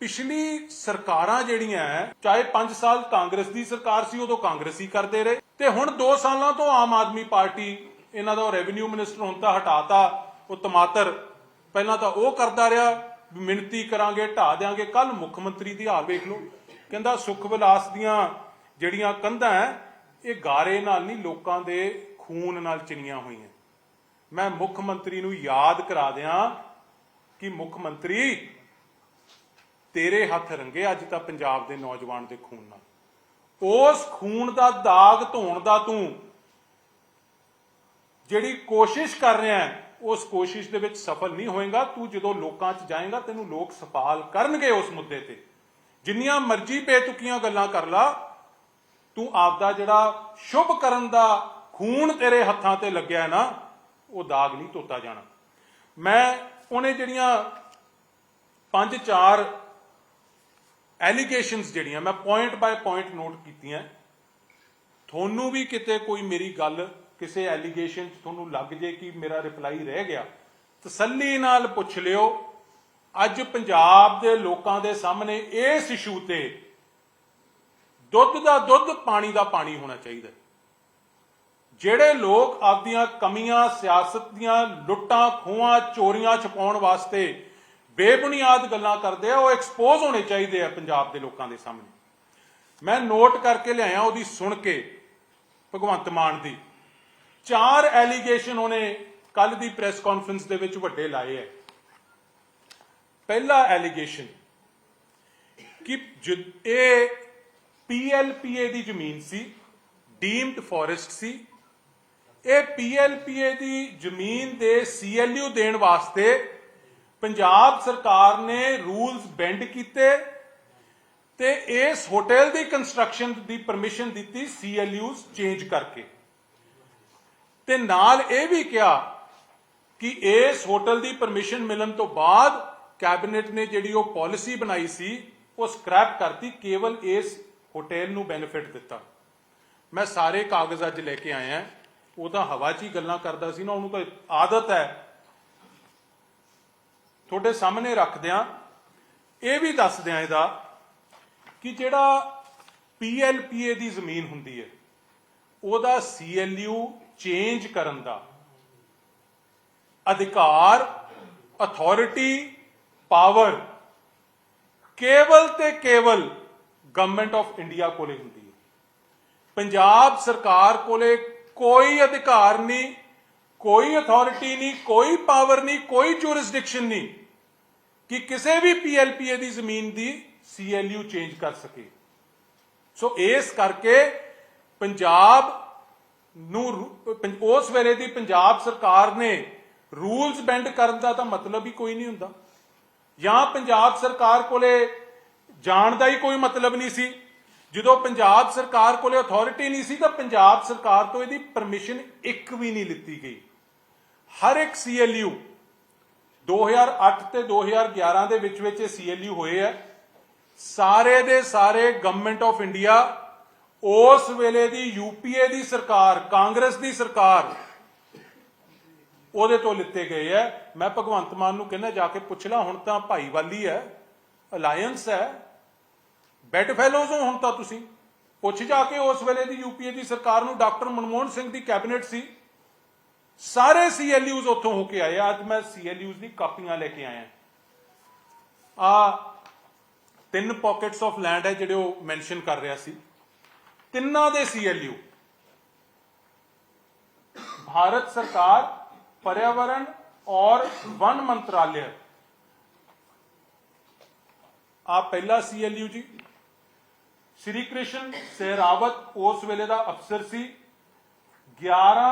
ਪਿਛਲੀ ਸਰਕਾਰਾਂ ਜਿਹੜੀਆਂ ਚਾਹੇ 5 ਸਾਲ ਕਾਂਗਰਸ ਦੀ ਸਰਕਾਰ ਸੀ, ਉਦੋਂ ਕਾਂਗਰਸੀ ਕਰਦੇ ਰਹੇ। ਤੇ ਹੁਣ 2 ਸਾਲਾਂ ਤੋਂ ਆਮ ਆਦਮੀ ਪਾਰਟੀ ਇਹਨਾਂ ਦਾ ਰੈਵਨਿਊ ਮਿਨਿਸਟਰ ਹੁਣ ਤਾਂ ਹਟਾਤਾ, ਉਹ ਟਮਾਟਰ ਪਹਿਲਾਂ ਤਾਂ ਉਹ ਕਰਦਾ ਰਿਹਾ, ਵੀ ਮਿਹਨਤੀ ਕਰਾਂਗੇ ਢਾ ਦੇਾਂਗੇ ਕੱਲ ਮੁੱਖ ਮੰਤਰੀ ਦੀ ਹਾਲ ਵੇਖ ਲਓ। ਕਹਿੰਦਾ ਸੁਖ ਵਿਲਾਸ ਦੀਆਂ ਜਿਹੜੀਆਂ ਕੰਧਾਂ ਹੈ ਇਹ ਗਾਰੇ ਨਾਲ ਨਹੀਂ, ਲੋਕਾਂ ਦੇ ਖੂਨ ਨਾਲ ਚਿਣੀਆਂ ਹੋਈਆਂ। ਮੈਂ ਮੁੱਖ ਮੰਤਰੀ ਨੂੰ ਯਾਦ ਕਰਾ ਦਿਆਂ ਕਿ ਮੁੱਖ ਮੰਤਰੀ ਤੇਰੇ ਹੱਥ ਰੰਗੇ, ਅੱਜ ਤਾਂ ਪੰਜਾਬ ਦੇ ਨੌਜਵਾਨ ਦੇ ਖੂਨ ਨਾਲ। ਉਸ ਖੂਨ ਦਾ ਦਾਗ ਧੋਣ ਦਾ ਤੂੰ ਜਿਹੜੀ ਕੋਸ਼ਿਸ਼ ਕਰ ਰਿਹਾ ਹੈ, ਉਸ ਕੋਸ਼ਿਸ਼ ਦੇ ਵਿੱਚ ਸਫਲ ਨਹੀਂ ਹੋਏਗਾ। ਤੂੰ ਜਦੋਂ ਲੋਕਾਂ 'ਚ ਜਾਏਗਾ, ਤੈਨੂੰ ਲੋਕ ਸਵਾਲ ਕਰਨਗੇ ਉਸ ਮੁੱਦੇ ਤੇ। ਜਿੰਨੀਆਂ ਮਰਜ਼ੀ ਬੇਤੁਕੀਆਂ ਗੱਲਾਂ ਕਰ ਲਾ, ਤੂੰ ਆਪਦਾ ਜਿਹੜਾ ਸ਼ੁਭ ਕਰਨ ਦਾ ਖੂਨ ਤੇਰੇ ਹੱਥਾਂ ਤੇ ਲੱਗਿਆ ਨਾ, ਉਹ ਦਾਗ ਨਹੀਂ ਧੋਤਾ ਜਾਣਾ। ਮੈਂ ਉਹਨੇ ਜਿਹੜੀਆਂ ਪੰਜ ਚਾਰ ਐਲੀਗੇਸ਼ਨਸ ਜਿਹੜੀਆਂ, ਮੈਂ ਪੁਆਇੰਟ ਬਾਈ ਪੁਆਇੰਟ ਨੋਟ ਕੀਤੀਆਂ। ਤੁਹਾਨੂੰ ਵੀ ਕਿਤੇ ਕੋਈ ਮੇਰੀ ਗੱਲ, ਕਿਸੇ ਐਲੀਗੇਸ਼ਨ 'ਚ ਤੁਹਾਨੂੰ ਲੱਗ ਜੇ ਕਿ ਮੇਰਾ ਰਿਪਲਾਈ ਰਹਿ ਗਿਆ ਤਸੱਲੀ ਨਾਲ ਪੁੱਛ ਲਿਓ। ਅੱਜ ਪੰਜਾਬ ਦੇ ਲੋਕਾਂ ਦੇ ਸਾਹਮਣੇ ਇਸ ਇਸ਼ੂ ਤੇ ਦੁੱਧ ਦਾ ਦੁੱਧ, ਪਾਣੀ ਦਾ ਪਾਣੀ ਹੋਣਾ ਚਾਹੀਦਾ। ਜਿਹੜੇ ਲੋਕ ਆਪਦੀਆਂ ਕਮੀਆਂ, ਸਿਆਸਤ ਦੀਆਂ ਲੁੱਟਾਂ, ਖੋਹਾਂ, ਚੋਰੀਆਂ ਛਪਾਉਣ ਵਾਸਤੇ ਬੇਬੁਨਿਆਦ ਗੱਲਾਂ ਕਰਦੇ ਆ, ਉਹ ਐਕਸਪੋਜ਼ ਹੋਣੇ ਚਾਹੀਦੇ ਆ ਪੰਜਾਬ ਦੇ ਲੋਕਾਂ ਦੇ ਸਾਹਮਣੇ। ਮੈਂ ਨੋਟ ਕਰਕੇ ਲਿਆਇਆ ਉਹਦੀ ਸੁਣ ਕੇ ਭਗਵੰਤ ਮਾਨ ਦੀ। ਚਾਰ ਐਲੀਗੇਸ਼ਨ ਉਹਨੇ ਕੱਲ ਦੀ ਪ੍ਰੈਸ ਕਾਨਫਰੰਸ ਦੇ ਵਿੱਚ ਵੱਡੇ ਲਾਏ ਐ ਪਹਿਲਾ ਐਲੀਗੇਸ਼ਨ ਕਿ ਇਹ ਪੀਐਲਪੀਏ ਦੀ ਜ਼ਮੀਨ ਸੀ ਡੀਮਡ ਫੋਰੈਸਟ ਸੀ। ਇਹ ਪੀਐਲਪੀਏ ਦੀ ਜ਼ਮੀਨ ਦੇ ਸੀਐਲਯੂ ਦੇਣ ਵਾਸਤੇ ਪੰਜਾਬ ਸਰਕਾਰ ਨੇ ਰੂਲਸ ਬੈਂਡ ਕੀਤੇ ਤੇ ਇਸ ਹੋਟਲ ਦੀ ਕੰਸਟਰਕਸ਼ਨ ਦੀ ਪਰਮਿਸ਼ਨ ਦਿੱਤੀ ਸੀਐਲਯੂਸ ਚੇਂਜ ਕਰਕੇ। ਤੇ ਨਾਲ ਇਹ ਵੀ ਕਿਹਾ ਕਿ ਇਸ ਹੋਟਲ ਦੀ ਪਰਮਿਸ਼ਨ ਮਿਲਣ ਤੋਂ ਬਾਅਦ ਕੈਬਨਿਟ ਨੇ ਜਿਹੜੀ ਉਹ ਪਾਲਿਸੀ ਬਣਾਈ ਸੀ, ਉਹ ਸਕ੍ਰੈਪ ਕਰਤੀ, ਕੇਵਲ ਇਸ ਹੋਟਲ ਨੂੰ ਬੈਨੀਫਿਟ ਦਿੱਤਾ। ਮੈਂ ਸਾਰੇ ਕਾਗਜ਼ ਅੱਜ ਲੈ ਕੇ ਆਇਆ ਉਹ ਹਵਾ 'ਚ ਹੀ ਗੱਲਾਂ ਕਰਦਾ ਸੀ ਨਾ, ਉਹਨੂੰ ਤਾਂ ਆਦਤ ਹੈ ਤੁਹਾਡੇ ਸਾਹਮਣੇ ਰੱਖਦਿਆਂ, ਇਹ ਵੀ ਦੱਸਦਿਆਂ ਇਹਦਾ ਕਿ ਜਿਹੜਾ ਪੀਐਲਪੀਏ ਦੀ ਜ਼ਮੀਨ ਹੁੰਦੀ ਹੈ, ਉਹਦਾ ਸੀਐਲਯੂ ਚੇਂਜ ਕਰਨ ਦਾ ਅਧਿਕਾਰ, ਅਥਾਰਟੀ, ਪਾਵਰ ਕੇਵਲ ਤੇ ਕੇਵਲ ਗਵਰਨਮੈਂਟ ਆਫ ਇੰਡੀਆ ਕੋਲੇ ਹੁੰਦੀ ਹੈ। ਪੰਜਾਬ ਸਰਕਾਰ ਕੋਲੇ ਕੋਈ ਅਧਿਕਾਰ ਨਹੀਂ, ਕੋਈ ਅਥਾਰਟੀ ਨਹੀਂ, ਕੋਈ ਪਾਵਰ ਨਹੀਂ, ਕੋਈ ਜੁਰਿਸਡਿਕਸ਼ਨ ਨਹੀਂ। ਕਿ ਕਿਸੇ ਵੀ ਪੀਐਲਪੀਏ ਦੀ ਜ਼ਮੀਨ ਦੀ ਸੀਐਲਯੂ ਚੇਂਜ ਕਰ ਸਕੇ। ਸੋ ਇਸ ਕਰਕੇ ਪੰਜਾਬ ਨੂੰ ਉਸ ਵੇਲੇ ਦੀ ਪੰਜਾਬ ਸਰਕਾਰ ਨੇ ਰੂਲਸ ਬੈਂਡ ਕਰਨ ਦਾ ਤਾਂ ਮਤਲਬ ਹੀ ਕੋਈ ਨਹੀਂ ਹੁੰਦਾ। ਜਾਂ ਪੰਜਾਬ ਸਰਕਾਰ ਕੋਲੇ ਜਾਣ ਦਾ ਹੀ ਕੋਈ ਮਤਲਬ ਨਹੀਂ ਸੀ। ਜਦੋਂ ਪੰਜਾਬ ਸਰਕਾਰ ਕੋਲੇ ਅਥਾਰਟੀ ਨਹੀਂ ਸੀ, ਤਾਂ ਪੰਜਾਬ ਸਰਕਾਰ ਤੋਂ ਇਹਦੀ ਪਰਮਿਸ਼ਨ ਇੱਕ ਵੀ ਨਹੀਂ ਲਿੱਤੀ ਗਈ। ਹਰ ਇੱਕ ਸੀਐਲਯੂ 2008 ਤੇ 2011 ਦੇ ਵਿੱਚ ਵਿੱਚ ਇਹ ਸੀਐਲਯੂ ਹੋਏ ਆ। ਸਾਰੇ ਦੇ ਸਾਰੇ ਗਵਰਨਮੈਂਟ ਆਫ ਇੰਡੀਆ ਉਸ ਵੇਲੇ ਦੀ ਯੂਪੀਏ ਦੀ ਸਰਕਾਰ, ਕਾਂਗਰਸ ਦੀ ਸਰਕਾਰ, ਉਹਦੇ ਤੋਂ ਲਿੱਤੇ ਗਏ ਆ। ਮੈਂ ਭਗਵੰਤ ਮਾਨ ਨੂੰ ਕਹਿੰਦਾ, ਜਾ ਕੇ ਪੁੱਛ ਲੈ, ਹੁਣ ਤਾਂ ਭਾਈਵਾਲੀ ਹੈ ਅਲਾਈਅੰਸ ਹੈ ਬੈਟ ਫੈਲੋਜ਼ ਹੋ ਹੁਣ ਤਾਂ ਤੁਸੀਂ। ਪੁੱਛ ਜਾ ਕੇ ਉਸ ਵੇਲੇ ਦੀ ਯੂਪੀਏ ਦੀ ਸਰਕਾਰ ਨੂੰ ਡਾਕਟਰ ਮਨਮੋਹਨ ਸਿੰਘ ਦੀ ਕੈਬਨਿਟ ਸੀ। ਸਾਰੇ ਸੀਐਲਯੂਜ਼ ਉੱਥੋਂ ਹੋ ਕੇ ਆਏ ਆ। ਅੱਜ ਮੈਂ ਸੀਐਲਯੂਜ਼ ਦੀ ਕਾਪੀਆਂ ਲੈ ਕੇ ਆਇਆ ਆ ਤਿੰਨ ਪਾਕਟਸ ਆਫ ਲੈਂਡ ਹੈ ਜਿਹੜੇ ਉਹ ਮੈਂਸ਼ਨ ਕਰ ਰਿਹਾ ਸੀ ਤਿੰਨਾਂ ਦੇ ਸੀਐਲਯੂ ਭਾਰਤ ਸਰਕਾਰ पर्यावरण और वन मंत्रालय ਆ ਪਹਿਲਾ ਸੀਐਲਯੂ ਜੀ ਸ਼੍ਰੀ ਕ੍ਰਿਸ਼ਨ ਸਹਿਰਾਵਤ ਉਸ ਵੇਲੇ ਦਾ ਅਫਸਰ ਸੀ 11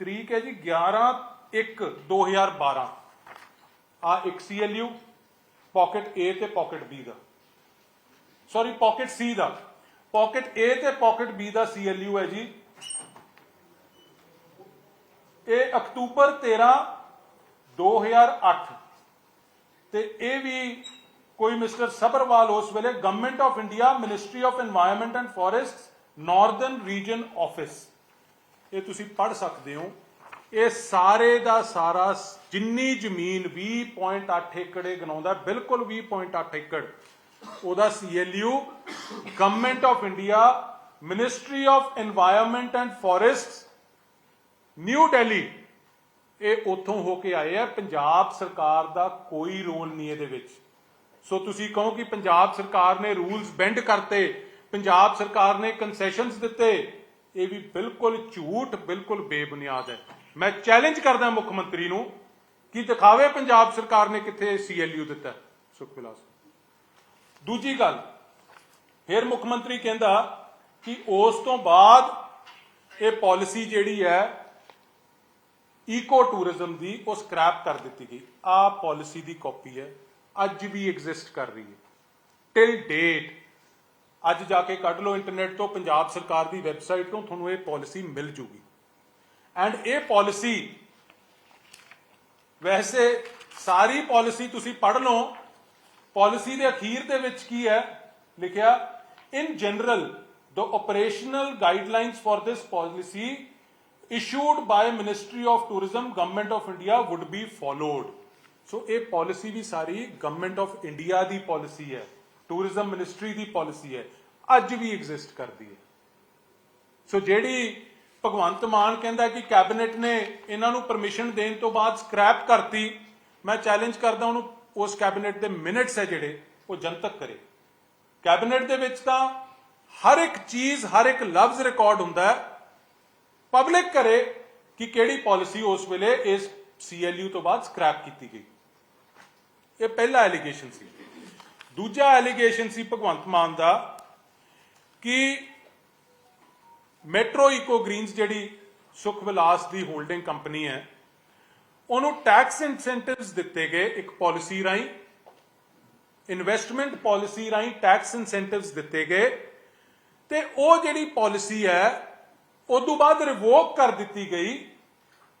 ਤਰੀਕ ਹੈ ਜੀ 11 1 2012 ਆ 1 CLU ਪਾਕਟ A ਤੇ ਪਾਕਟ B ਦਾ। ਸੌਰੀ ਪਾਕਟ C ਦਾ। ਪਾਕਟ A ਤੇ ਪਾਕਟ B ਦਾ CLU ਹੈ ਜੀ। ਇਹ ਅਕਤੂਬਰ 13 2008 ਤੇ ਇਹ ਵੀ ਕੋਈ ਮਿਸਟਰ ਸਬਰਵਾਲ ਉਸ ਵੇਲੇ government of India ministry of environment and forests northern region office ਇਹ ਤੁਸੀਂ ਪੜ ਸਕਦੇ ਹੋ। ਇਹ ਸਾਰੇ ਦਾ ਸਾਰਾ ਜਿੰਨੀ ਜ਼ਮੀਨ 20.8 ਏਕੜੇ ਗਣਾਉਂਦਾ ਬਿਲਕੁਲ 20.8 ਏਕੜ। ਉਹਦਾ CLU government of India ministry of environment and forests new Delhi ਇਹ ਉਥੋਂ ਹੋ ਕੇ ਆਏ ਆ। ਪੰਜਾਬ ਸਰਕਾਰ ਦਾ ਕੋਈ ਰੋਲ ਨਹੀਂ ਇਹਦੇ ਵਿੱਚ। ਸੋ ਤੁਸੀਂ ਕਹੋ ਕਿ ਪੰਜਾਬ ਸਰਕਾਰ ਨੇ ਰੂਲਸ ਬੈਂਡ ਕਰਤੇ, ਪੰਜਾਬ ਸਰਕਾਰ ਨੇ ਕਨਸੈਸ਼ਨਸ ਦਿੱਤੇ ਇਹ ਵੀ ਬਿਲਕੁਲ ਝੂਠ, ਬਿਲਕੁਲ ਬੇਬੁਨਿਆਦ ਹੈ। ਮੈਂ ਚੈਲੰਜ ਕਰਦਾ ਮੁੱਖ ਮੰਤਰੀ ਨੂੰ ਕਿ ਦਿਖਾਵੇ ਪੰਜਾਬ ਸਰਕਾਰ ਨੇ ਕਿੱਥੇ ਸੀਐਲਯੂ ਦਿੱਤਾ ਸੁਖਵਿਲਾਸ ਦੂਜੀ ਗੱਲ, ਫਿਰ ਮੁੱਖ ਮੰਤਰੀ ਕਹਿੰਦਾ ਕਿ ਉਸ ਤੋਂ ਬਾਅਦ ਇਹ ਪਾਲਿਸੀ ਜਿਹੜੀ ਹੈ ਈਕੋ ਟੂਰਿਜ਼ਮ ਦੀ ਉਹ ਸਕ੍ਰੈਪ ਕਰ ਦਿੱਤੀ ਗਈ। ਆ ਪਾਲਿਸੀ ਦੀ ਕਾਪੀ ਹੈ, ਅੱਜ ਵੀ ਐਗਜ਼ਿਸਟ ਕਰ ਰਹੀ ਹੈ। ਟਿਲ ਡੇਟ ਅੱਜ ਜਾ ਕੇ ਕੱਢ ਲਓ ਇੰਟਰਨੈਟ ਤੋਂ, ਪੰਜਾਬ ਸਰਕਾਰ ਦੀ ਵੈਬਸਾਈਟ ਤੋਂ ਤੁਹਾਨੂੰ ਇਹ ਪਾਲਿਸੀ ਮਿਲ ਜੂਗੀ। ਐਂਡ ਇਹ ਪਾਲਿਸੀ ਵੈਸੇ ਸਾਰੀ ਪਾਲਿਸੀ ਤੁਸੀਂ ਪੜ੍ਹ ਲਓ ਪਾਲਿਸੀ ਦੇ ਅਖੀਰ ਦੇ ਵਿੱਚ ਕੀ ਹੈ? ਲਿਖਿਆ in general the operational guidelines for this policy issued by ministry of tourism, government of india would be followed. So ਇਹ ਪਾਲਿਸੀ ਵੀ ਸਾਰੀ ਗਵਰਨਮੈਂਟ ਆਫ ਇੰਡੀਆ ਦੀ ਪਾਲਿਸੀ ਹੈ। ਟੂਰਿਜ਼ਮ ਮਿਨਿਸਟਰੀ ਦੀ ਪਾਲਿਸੀ ਹੈ, ਅੱਜ ਵੀ ਐਗਜ਼ਿਸਟ ਕਰਦੀ ਹੈ। ਸੋ ਜਿਹੜੀ ਭਗਵੰਤ ਮਾਨ ਕਹਿੰਦਾ ਕਿ ਕੈਬਨਿਟ ਨੇ ਇਹਨਾਂ ਨੂੰ ਪਰਮਿਸ਼ਨ ਦੇਣ ਤੋਂ ਬਾਅਦ ਸਕ੍ਰੈਪ ਕਰਤੀ, ਮੈਂ ਚੈਲੰਜ ਕਰਦਾ ਉਹਨੂੰ, ਉਸ ਕੈਬਨਿਟ ਦੇ ਮਿੰਟਸ ਹੈ ਜਿਹੜੇ, ਉਹ ਜਨਤਕ ਕਰੇ। ਕੈਬਨਿਟ ਦੇ ਵਿੱਚ ਤਾਂ ਹਰ ਇੱਕ ਚੀਜ਼, ਹਰ ਇੱਕ ਲਫ਼ਜ਼ ਰਿਕਾਰਡ ਹੁੰਦਾ ਹੈ। ਪਬਲਿਕ ਕਰੇ ਕਿ ਕਿਹੜੀ ਪਾਲਿਸੀ ਉਸ ਵੇਲੇ ਇਸ ਸੀਐਲਯੂ ਤੋਂ ਬਾਅਦ ਸਕ੍ਰੈਪ ਕੀਤੀ ਗਈ। ਇਹ ਪਹਿਲਾ ਐਲੀਗੇਸ਼ਨ ਸੀ। ਦੂਜਾ ਐਲੀਗੇਸ਼ਨ ਸੀ ਭਗਵੰਤ ਮਾਨ ਦਾ ਕਿ ਮੈਟਰੋ ਇਕੋ ਗ੍ਰੀਨਸ ਜਿਹੜੀ ਸੁਖ ਵਿਲਾਸ ਦੀ ਹੋਲਡਿੰਗ ਕੰਪਨੀ ਹੈ, ਉਹਨੂੰ ਟੈਕਸ ਇਨਸੈਂਟਿਵਸ ਦਿੱਤੇ ਗਏ ਇੱਕ ਪਾਲਿਸੀ ਰਾਹੀਂ ਇਨਵੈਸਟਮੈਂਟ ਪਾਲਿਸੀ ਰਾਹੀਂ ਟੈਕਸ ਇਨਸੈਂਟਿਵਸ ਦਿੱਤੇ ਗਏ ਤੇ ਉਹ ਜਿਹੜੀ ਪਾਲਿਸੀ ਹੈ ਉਸ ਤੋਂ ਬਾਅਦ ਰਿਵੋਕ ਕਰ ਦਿੱਤੀ ਗਈ।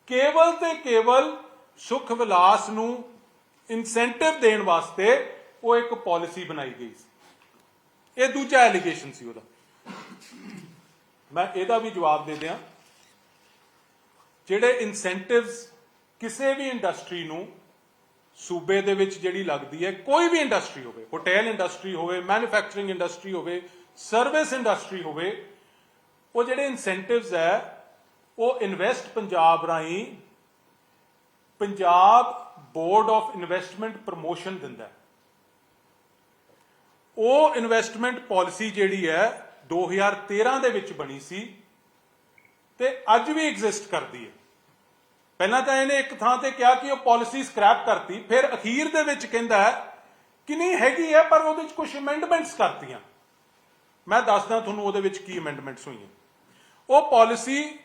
ਕੇਵਲ ਤੇ ਕੇਵਲ ਸੁਖ ਵਿਲਾਸ ਨੂੰ ਇਨਸੈਂਟਿਵ ਦੇਣ ਵਾਸਤੇ ਉਹ ਇੱਕ ਪਾਲਿਸੀ ਬਣਾਈ ਗਈ ਸੀ। ਇਹ ਦੂਜਾ ਐਲੀਗੇਸ਼ਨ ਸੀ ਉਹਦਾ। ਮੈਂ ਇਹਦਾ ਵੀ ਜਵਾਬ ਦੇ ਦਿਆਂ। ਜਿਹੜੇ ਇਨਸੈਂਟਿਵਸ ਕਿਸੇ ਵੀ ਇੰਡਸਟਰੀ ਨੂੰ ਸੂਬੇ ਦੇ ਵਿੱਚ ਜਿਹੜੀ ਲੱਗਦੀ ਹੈ, ਕੋਈ ਵੀ ਇੰਡਸਟਰੀ ਹੋਵੇ ਹੋਟਲ ਇੰਡਸਟਰੀ ਹੋਵੇ ਮੈਨੂਫੈਕਚਰਿੰਗ ਇੰਡਸਟਰੀ ਹੋਵੇ ਸਰਵਿਸ ਇੰਡਸਟਰੀ ਹੋਵੇ, ਉਹ ਜਿਹੜੇ ਇਨਸੈਂਟਿਵਸ ਹੈ, ਉਹ ਇਨਵੈਸਟ ਪੰਜਾਬ ਰਾਹੀਂ Punjab board of investment promotion ਦਿੰਦਾ ਹੈ। ਉਹ ਇਨਵੈਸਟਮੈਂਟ ਪਾਲਿਸੀ ਜਿਹੜੀ ਹੈ 2013 ਦੇ ਵਿੱਚ ਬਣੀ ਸੀ ਤੇ ਅੱਜ ਵੀ ਐਗਜ਼ਿਸਟ ਕਰਦੀ ਹੈ। ਪਹਿਲਾਂ ਤਾਂ ਇਹਨੇ ਇੱਕ ਥਾਂ ਤੇ ਕਿਹਾ ਕਿ ਉਹ ਪਾਲਿਸੀ ਸਕ੍ਰੈਪ ਕਰਤੀ, ਫਿਰ ਅਖੀਰ ਦੇ ਵਿੱਚ ਕਹਿੰਦਾ ਕਿ ਨਹੀਂ ਹੈਗੀ ਹੈ, ਪਰ ਉਹਦੇ ਵਿੱਚ ਕੁਝ ਅਮੈਂਡਮੈਂਟਸ ਕਰਤੀਆਂ। ਮੈਂ ਦੱਸਦਾ ਤੁਹਾਨੂੰ ਉਹਦੇ ਵਿੱਚ ਕੀ ਅਮੈਂਡਮੈਂਟਸ ਹੋਈਆਂ। ਉਹ ਪਾਲਿਸੀ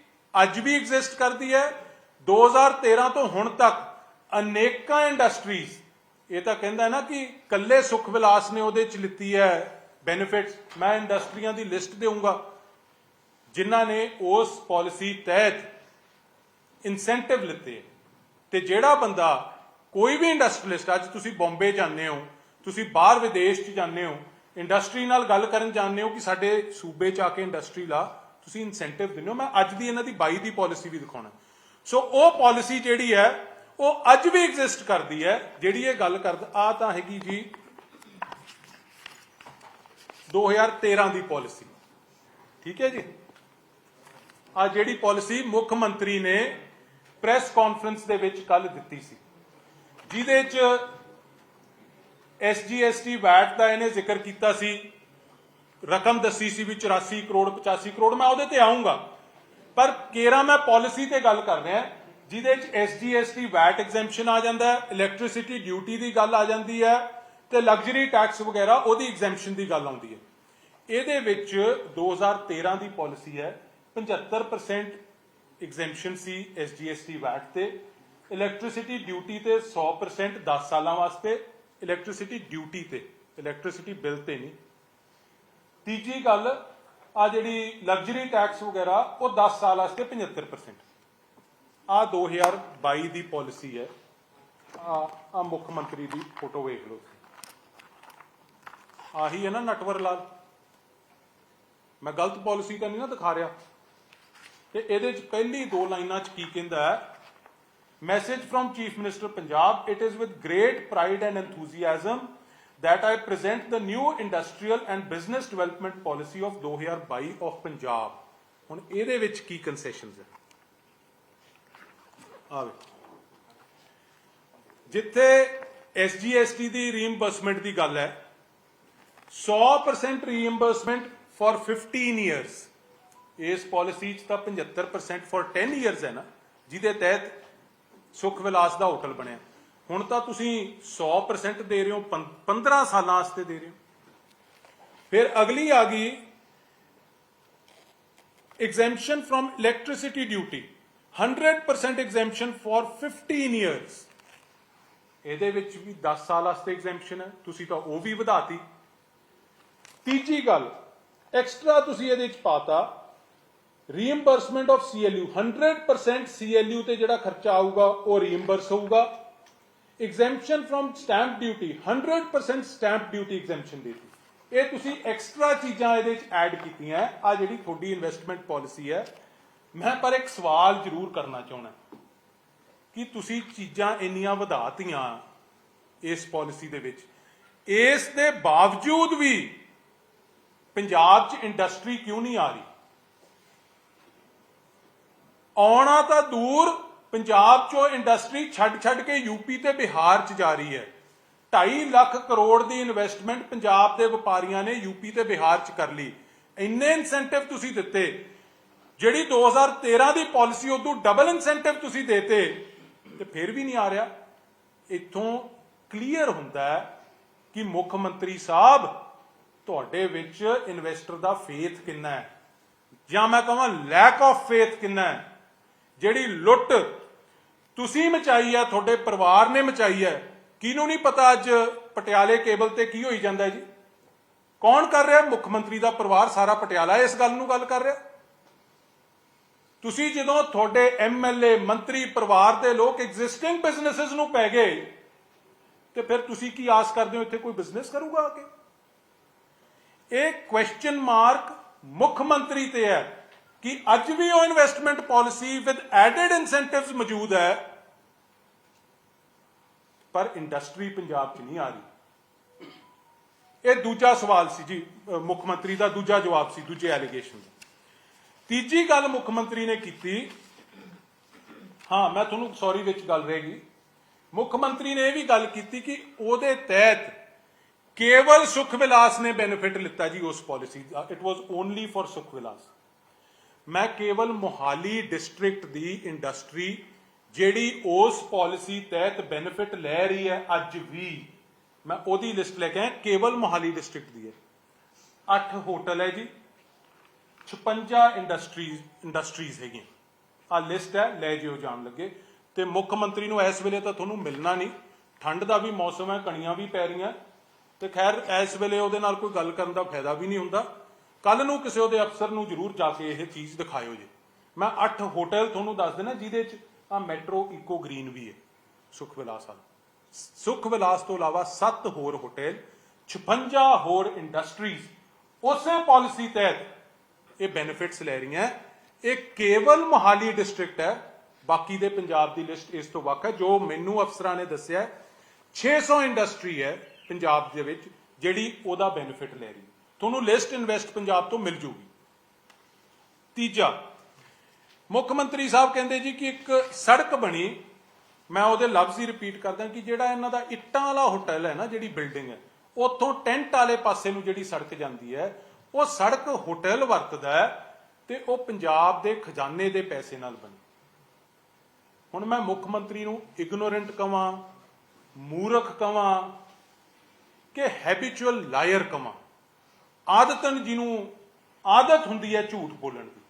ਅੱਜ ਵੀ ਐਗਜ਼ਿਸਟ ਕਰਦੀ ਹੈ। 2013 ਤੋਂ ਹੁਣ ਤੱਕ ਅਨੇਕਾਂ ਇੰਡਸਟਰੀਜ਼ ਇਹ ਤਾਂ ਕਹਿੰਦਾ ਨਾ ਕਿ ਕੱਲੇ ਸੁਖ ਵਿਲਾਸ ਨੇ ਉਹਦੇ ਚ ਲਿੱਤੀ ਹੈ ਬੈਨੀਫਿਟਸ ਮੈਂ ਇੰਡਸਟਰੀਆਂ ਦੀ ਲਿਸਟ ਦੇਵਾਂਗਾ ਜਿਨ੍ਹਾਂ ਨੇ ਉਸ ਪਾਲਿਸੀ ਤਹਿਤ ਇਨਸੈਂਟਿਵ ਲਿੱਤੇ। ਤੇ ਜਿਹੜਾ ਬੰਦਾ ਕੋਈ ਵੀ ਇੰਡਸਟਰੀਲਿਸਟ ਅੱਜ ਤੁਸੀਂ ਬੰਬੇ ਜਾਂਦੇ ਹੋ, ਤੁਸੀਂ ਬਾਹਰ ਵਿਦੇਸ਼ 'ਚ ਜਾਂਦੇ ਹੋ ਇੰਡਸਟਰੀ ਨਾਲ ਗੱਲ ਕਰਨ ਜਾਂਦੇ ਹੋ ਕਿ ਸਾਡੇ ਸੂਬੇ 'ਚ ਆ ਕੇ ਇੰਡਸਟਰੀ ਲਾ, ਤੁਸੀਂ ਇਨਸੈਂਟਿਵ ਦਿੰਦੇ ਹੋ। ਮੈਂ ਅੱਜ ਦੀ ਇਹਨਾਂ ਦੀ 22 ਦੀ ਪਾਲਿਸੀ ਵੀ ਦਿਖਾਉਣਾ। ਸੋ ਉਹ ਪਾਲਿਸੀ ਜਿਹੜੀ ਹੈ ਉਹ ਅੱਜ ਵੀ ਐਗਜ਼ਿਸਟ ਕਰਦੀ ਹੈ, ਜਿਹੜੀ ਇਹ ਗੱਲ ਕਰਦਾ ਆ ਤਾਂ ਹੈਗੀ ਜੀ 2013 ਦੀ ਪਾਲਿਸੀ ਠੀਕ ਹੈ ਜੀ? ਆ ਜਿਹੜੀ ਪਾਲਿਸੀ ਮੁੱਖ ਮੰਤਰੀ ਨੇ ਪ੍ਰੈਸ ਕਾਨਫਰੰਸ ਦੇ ਵਿੱਚ ਕੱਲ ਦਿੱਤੀ ਸੀ। ਜਿਹਦੇ ਚ ਐਸਜੀਐਸਟੀ ਵੈਟ ਦਾ ਇਹਨੇ ਜ਼ਿਕਰ ਕੀਤਾ ਸੀ। ਰਕਮ ਦੱਸੀ ਸੀ ਵੀ 84 ਕਰੋੜ 85 ਕਰੋੜ, ਮੈਂ ਉਹਦੇ ਤੇ ਆਉਂਗਾ ਪਰ ਕੇਰਾ ਮੈਂ ਪਾਲਿਸੀ ਤੇ ਗੱਲ ਕਰ ਰਿਹਾ ਜਿਹਦੇ ਚ ਐਸਜੀਐਸਟੀ ਵੈਟ ਐਗਜ਼ੈਂਪਸ਼ਨ ਆ ਜਾਂਦਾ ਹੈ ਇਲੈਕਟ੍ਰਿਸਿਟੀ ਡਿਊਟੀ ਦੀ ਗੱਲ ਆ ਜਾਂਦੀ ਹੈ ਤੇ ਲਗਜ਼ਰੀ ਟੈਕਸ ਵਗੈਰਾ ਉਹਦੀ ਐਗਜ਼ੈਂਪਸ਼ਨ ਦੀ ਗੱਲ ਆਉਂਦੀ ਹੈ। ਇਹਦੇ ਵਿੱਚ 2013 ਦੀ ਪਾਲਿਸੀ ਹੈ 75% ਐਗਜ਼ੈਂਪਸ਼ਨ ਸੀ ਐਸਜੀਐਸਟੀ ਵੈਟ ਤੇ ਇਲੈਕਟ੍ਰਿਸਿਟੀ ਡਿਊਟੀ ਤੇ 100% 10 ਸਾਲਾਂ ਵਾਸਤੇ ਇਲੈਕਟ੍ਰਿਸਿਟੀ ਡਿਊਟੀ ਤੇ ਇਲੈਕਟ੍ਰਿਸਿਟੀ ਬਿੱਲ ਤੇ ਨਹੀਂ। ਤੀਜੀ ਗੱਲ ਆ ਜਿਹੜੀ ਲਗਜ਼ਰੀ ਟੈਕਸ ਵਗੈਰਾ, ਉਹ 10 ਸਾਲ ਵਾਸਤੇ 75% ਆ 2022 ਦੀ ਪਾਲਿਸੀ ਹੈ ਆ ਆ ਮੁੱਖ ਮੰਤਰੀ ਦੀ ਫੋਟੋ ਵੇਖ ਲਓ ਆਹੀ ਹੈ ਨਾ ਨਟਵਰ ਲਾਲ ਮੈਂ ਗਲਤ ਪਾਲਿਸੀ ਤਾਂ ਨਹੀਂ ਨਾ ਦਿਖਾ ਰਿਹਾ ਤੇ ਇਹਦੇ ਚ ਪਹਿਲੀ ਦੋ ਲਾਈਨਾਂ ਚ ਕੀ ਕਹਿੰਦਾ ਹੈ message from chief minister Punjab it is with great pride and enthusiasm that I present the new industrial and business development policy of 2022 of Punjab. ਹੁਣ ਇਹਦੇ ਵਿੱਚ ਕੀ ਕਨਸੈਸ਼ਨਸ ਹੈ ਆਵੇ। ਜਿੱਥੇ SGST ਦੀ ਰੀਇੰਬਰਸਮੈਂਟ ਦੀ ਗੱਲ ਹੈ 100% ਰੀਇੰਬਰਸਮੈਂਟ ਫॉर 15 ਇਅਰਸ ਇਸ ਪਾਲਿਸੀ ਚ ਤਾਂ 75% ਫॉर 10 ਇਅਰਸ ਹੈ ਨਾ, ਜਿਹਦੇ ਤਹਿਤ ਸੁਖ ਵਿਲਾਸ ਦਾ ਹੋਟਲ ਬਣਿਆ। ਹੁਣ ਤਾਂ ਤੁਸੀਂ 100% ਦੇ ਰਹੇ ਹੋ, ਪੰ- 15 ਸਾਲਾਂ ਵਾਸਤੇ ਦੇ ਰਹੇ ਹੋ। ਫਿਰ ਅਗਲੀ ਆ ਗਈ exemption from electricity duty 100% exemption for 15 years. ਇਹਦੇ ਵਿੱਚ ਵੀ 10 ਸਾਲ ਵਾਸਤੇ ਐਗਜ਼ੈਂਪਸ਼ਨ ਹੈ। ਤੁਸੀਂ ਤਾਂ ਉਹ ਵੀ ਵਧਾਤੀ। ਤੀਜੀ ਗੱਲ ਐਕਸਟਰਾ ਤੁਸੀਂ ਇਹਦੇ ਵਿੱਚ ਪਾਤਾ ਰੀਇੰਬਰਸਮੈਂਟ ਆਫ CLU 100% CLU ਤੇ ਜਿਹੜਾ ਖਰਚਾ ਆਊਗਾ, ਉਹ ਰੀਇੰਬਰਸ ਹੋਊਗਾ। Exemption from stamp duty 100% stamp duty exemption ਦੇਤੀ। ਇਹ ਤੁਸੀਂ ਐਕਸਟਰਾ ਚੀਜ਼ਾਂ ਇਹਦੇ ਵਿੱਚ ਐਡ ਕੀਤੀਆਂ। ਆ ਜਿਹੜੀ ਤੁਹਾਡੀ ਇਨਵੈਸਟਮੈਂਟ ਪਾਲਿਸੀ ਹੈ ਮੈਂ ਪਰ ਇੱਕ ਸਵਾਲ ਜ਼ਰੂਰ ਕਰਨਾ ਚਾਹੁੰਦਾ ਕਿ ਤੁਸੀਂ ਚੀਜ਼ਾਂ ਇੰਨੀਆਂ ਵਧਾਤੀਆਂ ਇਸ ਪਾਲਿਸੀ ਦੇ ਵਿੱਚ। ਇਸ ਦੇ ਬਾਵਜੂਦ ਵੀ ਪੰਜਾਬ 'ਚ ਇੰਡਸਟਰੀ ਕਿਉਂ ਨਹੀਂ ਆ ਰਹੀ? ਆਉਣਾ ਤਾਂ ਦੂਰ, ਪੰਜਾਬ 'ਚੋਂ ਇੰਡਸਟਰੀ ਛੱਡ ਛੱਡ ਕੇ ਯੂਪੀ ਤੇ ਬਿਹਾਰ 'ਚ ਜਾ ਰਹੀ ਹੈ। 2.5 ਲੱਖ ਕਰੋੜ ਦੀ ਇਨਵੈਸਟਮੈਂਟ ਪੰਜਾਬ ਦੇ ਵਪਾਰੀਆਂ ਨੇ ਯੂਪੀ ਤੇ ਬਿਹਾਰ 'ਚ ਕਰ ਲਈ। ਇੰਨੇ ਇਨਸੈਂਟਿਵ ਤੁਸੀਂ ਦਿੱਤੇ। ਜਿਹੜੀ 2013 ਦੀ ਪਾਲਿਸੀ ਉਦੋਂ ਡਬਲ ਇਨਸੈਂਟਿਵ ਤੁਸੀਂ ਦੇਤੇ, ਤੇ ਫਿਰ ਵੀ ਨਹੀਂ ਆ ਰਿਹਾ। ਇੱਥੋਂ ਕਲੀਅਰ ਹੁੰਦਾ ਹੈ ਕਿ ਮੁੱਖ ਮੰਤਰੀ ਸਾਹਿਬ ਤੁਹਾਡੇ ਵਿੱਚ ਇਨਵੈਸਟਰ ਦਾ ਫੇਥ ਕਿੰਨਾ ਹੈ? ਜਾਂ ਮੈਂ ਕਹਾਂ ਲੈਕ ਆਫ ਫੇਥ ਕਿੰਨਾ ਹੈ? ਜਿਹੜੀ ਲੁੱਟ ਤੁਸੀਂ ਮਚਾਈ ਹੈ, ਤੁਹਾਡੇ ਪਰਿਵਾਰ ਨੇ ਮਚਾਈ ਹੈ, ਕਿਹਨੂੰ ਨਹੀਂ ਪਤਾ ਅੱਜ ਪਟਿਆਲੇ ਕੇਬਲ ਤੇ ਕੀ ਹੋਈ ਜਾਂਦਾ ਜੀ? ਕੌਣ ਕਰ ਰਿਹਾ? ਮੁੱਖ ਮੰਤਰੀ ਦਾ ਪਰਿਵਾਰ ਸਾਰਾ ਪਟਿਆਲਾ ਇਸ ਗੱਲ ਨੂੰ ਗੱਲ ਕਰ ਰਿਹਾ। ਤੁਸੀਂ ਜਦੋਂ ਤੁਹਾਡੇ ਐਮਐਲਏ ਮੰਤਰੀ ਪਰਿਵਾਰ ਦੇ ਲੋਕ ਐਗਜ਼ਿਸਟਿੰਗ ਬਿਜ਼ਨੈਸਸ ਨੂੰ ਪੈ ਗਏ, ਤੇ ਫਿਰ ਤੁਸੀਂ ਕੀ ਆਸ ਕਰਦੇ ਹੋ ਇੱਥੇ ਕੋਈ ਬਿਜ਼ਨਸ ਕਰੂਗਾ ਆ ਕੇ? ਇਹ ਕੁਐਸਚਨ ਮਾਰਕ ਮੁੱਖ ਮੰਤਰੀ ਤੇ ਹੈ ਕਿ ਅੱਜ ਵੀ ਉਹ investment policy with added incentives ਮੌਜੂਦ ਹੈ, ਪਰ ਇੰਡਸਟਰੀ ਪੰਜਾਬ 'ਚ ਨਹੀਂ ਆ ਰਹੀ। ਇਹ ਦੂਜਾ ਸਵਾਲ ਸੀ ਜੀ ਮੁੱਖ ਮੰਤਰੀ ਦਾ ਦੂਜਾ ਜਵਾਬ ਸੀ, ਦੂਜੇ ਐਲੀਗੇਸ਼ਨ ਦਾ। ਤੀਜੀ ਗੱਲ ਮੁੱਖ ਮੰਤਰੀ ਨੇ ਕੀਤੀ, ਹਾਂ, ਮੈਂ ਤੁਹਾਨੂੰ ਸੌਰੀ ਵਿੱਚ ਗੱਲ ਰਹੇਗੀ ਮੁੱਖ ਮੰਤਰੀ ਨੇ ਇਹ ਵੀ ਗੱਲ ਕੀਤੀ ਕਿ ਉਹਦੇ ਤਹਿਤ ਕੇਵਲ ਸੁਖ ਵਿਲਾਸ ਨੇ ਬੈਨੀਫਿਟ ਲਿੱਤਾ ਜੀ ਉਸ policy the. It was only for Sukh Vilas. ਮੈਂ ਕੇਵਲ ਮੋਹਾਲੀ ਡਿਸਟ੍ਰਿਕਟ ਦੀ ਇੰਡਸਟਰੀ ਜਿਹੜੀ ਉਸ ਪਾਲਿਸੀ ਤਹਿਤ ਬੈਨੀਫਿਟ ਲੈ ਰਹੀ ਹੈ ਅੱਜ ਵੀ, ਮੈਂ ਉਹਦੀ ਲਿਸਟ ਲੈ ਕੇ ਆਇਆ, ਕੇਵਲ ਮੋਹਾਲੀ ਡਿਸਟ੍ਰਿਕਟ ਦੀ ਹੈ। 8 ਹੋਟਲ ਹੈ ਜੀ। 56 ਇੰਡਸਟਰੀਜ਼ ਇੰਡਸਟਰੀਜ਼ ਹੈਗੀਆਂ। ਆ ਲਿਸਟ ਹੈ, ਲੈ ਜਿਓ, ਜਾਣ ਲੱਗੇ। ਤੇ ਮੁੱਖ ਮੰਤਰੀ ਨੂੰ ਇਸ ਵੇਲੇ ਤਾਂ ਤੁਹਾਨੂੰ ਮਿਲਣਾ ਨਹੀਂ। ਠੰਡ ਦਾ ਵੀ ਮੌਸਮ ਹੈ, ਕਣੀਆਂ ਵੀ ਪੈ ਰਹੀਆਂ। ਤੇ ਖੈਰ, ਇਸ ਵੇਲੇ ਉਹਦੇ ਨਾਲ ਕੋਈ ਗੱਲ ਕਰਨ ਦਾ ਫਾਇਦਾ ਵੀ ਨਹੀਂ ਹੁੰਦਾ। ਕੱਲ ਨੂੰ ਕਿਸੇ ਉਹਦੇ ਅਫਸਰ ਨੂੰ ਜ਼ਰੂਰ ਜਾ ਕੇ ਇਹ ਚੀਜ਼ ਦਿਖਾਇਓ ਜੀ। ਮੈਂ 8 ਹੋਟਲ ਤੁਹਾਨੂੰ ਦੱਸ ਦੇਣਾ ਜਿਹਦੇ ਚ ਆ ਮੈਟਰੋ ਇਕੋ ਗ੍ਰੀਨ ਵੀ ਹੈ। ਸੁਖ ਵਿਲਾਸ ਵਾਲਾ। ਸੁਖ ਵਿਲਾਸ ਤੋਂ ਇਲਾਵਾ 7 ਹੋਰ ਹੋਟਲ 56 ਹੋਰ ਇੰਡਸਟਰੀਜ਼ ਉਸੇ ਪਾਲਿਸੀ ਤਹਿਤ ਇਹ ਬੈਨੀਫਿਟਸ ਲੈ ਰਹੀਆਂ। ਇਹ ਕੇਵਲ ਮੋਹਾਲੀ ਡਿਸਟ੍ਰਿਕਟ ਹੈ। ਬਾਕੀ ਦੇ ਪੰਜਾਬ ਦੀ ਲਿਸਟ ਇਸ ਤੋਂ ਵੱਖ ਹੈ, ਜੋ ਮੈਨੂੰ ਅਫਸਰਾਂ ਨੇ ਦੱਸਿਆ 600 ਇੰਡਸਟਰੀ ਹੈ ਪੰਜਾਬ ਦੇ ਵਿੱਚ, ਜਿਹੜੀ ਉਹਦਾ ਬੈਨੀਫਿਟ ਲੈ ਰਹੀ। ਤੁਹਾਨੂੰ ਲਿਸਟ ਇਨਵੈਸਟ ਪੰਜਾਬ ਤੋਂ ਮਿਲ ਜੂਗੀ। ਤੀਜਾ, ਮੁੱਖ ਮੰਤਰੀ ਸਾਹਿਬ ਕਹਿੰਦੇ ਜੀ ਕਿ ਇੱਕ ਸੜਕ ਬਣੀ। ਮੈਂ ਉਹਦੇ ਲਫ਼ਜ਼ ਹੀ ਰਿਪੀਟ ਕਰਦਾ ਕਿ ਜਿਹੜਾ ਇਹਨਾਂ ਦਾ ਇੱਟਾਂ ਵਾਲਾ ਹੋਟਲ ਹੈ ਨਾ, ਜਿਹੜੀ ਬਿਲਡਿੰਗ ਹੈ, ਉੱਥੋਂ ਟੈਂਟ ਵਾਲੇ ਪਾਸੇ ਨੂੰ ਜਿਹੜੀ ਸੜਕ ਜਾਂਦੀ ਹੈ ਉਹ ਸੜਕ ਹੋਟਲ ਵਰਤਦਾ ਤੇ ਉਹ ਪੰਜਾਬ ਦੇ ਖਜ਼ਾਨੇ ਦੇ ਪੈਸੇ ਨਾਲ ਬਣੀ। ਹੁਣ ਮੈਂ ਮੁੱਖ ਮੰਤਰੀ ਨੂੰ ਇਗਨੋਰੈਂਟ ਕਵਾਂ, ਮੂਰਖ ਕਵਾਂ ਕਿ ਹੈਬਿਚੁਅਲ ਲਾਇਰ ਕਵਾਂ। ਆਦਤਨ ਜਿਹਨੂੰ ਆਦਤ ਹੁੰਦੀ ਹੈ ਝੂਠ ਬੋਲਣ ਦੀ।